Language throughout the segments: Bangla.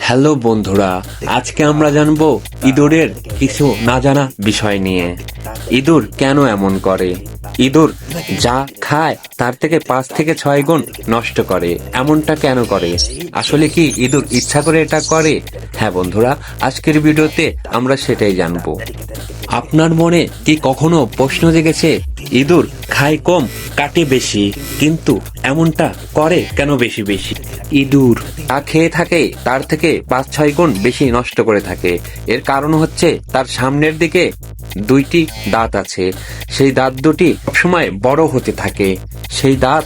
হ্যালো বন্ধুরা, আজকে আমরা জানব ইঁদুরের কিছু না জানা বিষয় নিয়ে। ইঁদুর কেন এমন করে? ইঁদুর যা খায়, তার থেকে পাঁচ থেকে ছয় গুণ নষ্ট করে। এমনটা কেন করে? আসলে কি ইঁদুর ইচ্ছা করে এটা করে? হ্যাঁ বন্ধুরা, আজকের ভিডিওতে আমরা সেটাই জানব। আপনার মনে কি কখনো প্রশ্ন জেগেছে, ইঁদুর খায় কম, কাটে বেশি, কিন্তু এমনটা করে কেন বেশি বেশি? ইঁদুর, তা খেয়ে থাকে, তার থেকে পাঁচ ছয় গুণ বেশি নষ্ট করে থাকে। এর কারণ হচ্ছে তার সামনের দিকে দুইটি দাঁত আছে। সেই দাঁত দুটি সবসময় বড় হতে থাকে। সেই দাঁত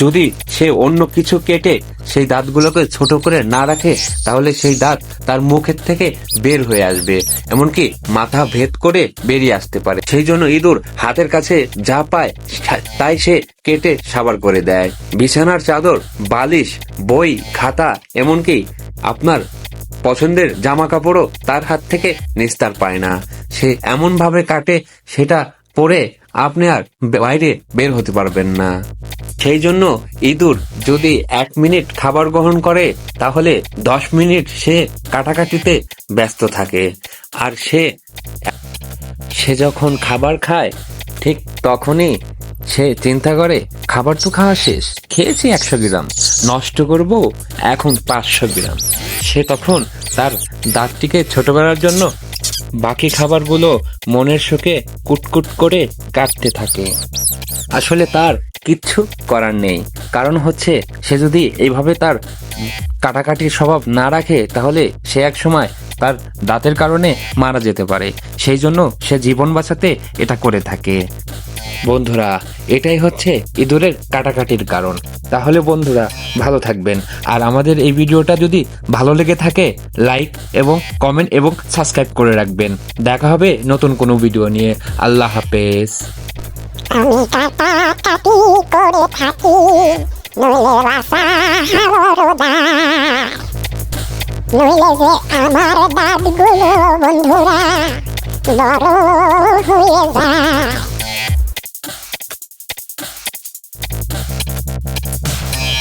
যদি সে অন্য কিছু কেটে সেই দাঁতগুলোকে ছোট করে না রাখে, তাহলে সেই দাঁত তার মুখের থেকে বের হয়ে আসবে, এমনকি মাথা ভেদ করে বেরিয়ে আসতে পারে। সেই জন্য ইঁদুর হাতের কাছে যা পায় তাই সে কেটে সাবার করে দেয়। বিছানার চাদর, বালিশ, বই, খাতা, এমনকি আপনার পছন্দের জামা কাপড়ও তার হাত থেকে নিস্তার পায় না। সে এমন ভাবে কাটে, সেটা পরে আপনি আর বাইরে বের হতে পারবেন না। সেই জন্য ইঁদুর যদি এক মিনিট খাবার গ্রহণ করে, তাহলে দশ মিনিট সে কাটাকাটিতে ব্যস্ত থাকে। আর সে সে যখন খাবার খায়, ঠিক তখনই সে চিন্তা করে, খাবার তো খাওয়া শেষ, খেয়েছি একশো গ্রাম, নষ্ট করব এখন পাঁচশো গ্রাম। সে তখন তার দাঁতটিকে ছোট করার জন্য বাকি খাবারগুলো মনের শোকে কুটকুট করে কাটতে থাকে। আসলে তার কিচ্ছু করার নেই। কারণ হচ্ছে, সে যদি এইভাবে তার কাটাকাটির স্বভাব না রাখে, তাহলে সে এক সময় তার দাঁতের কারণে মারা যেতে পারে। সেই জন্য সে জীবন বাঁচাতে এটা করে থাকে। বন্ধুরা, এটাই হচ্ছে ইঁদুরের কাটাকাটির কারণ। তাহলে বন্ধুরা, ভালো থাকবেন। আর আমাদের এই ভিডিওটা যদি ভালো লেগে থাকে, লাইক এবং কমেন্ট এবং সাবস্ক্রাইব করে রাখবেন। দেখা হবে নতুন কোনো ভিডিও নিয়ে। আল্লাহ হাফেজ। আমি কাটা করে থাকি, নইলে নইলে যে আমার দাঁতগুলো বন্ধুরা হয়ে যায়।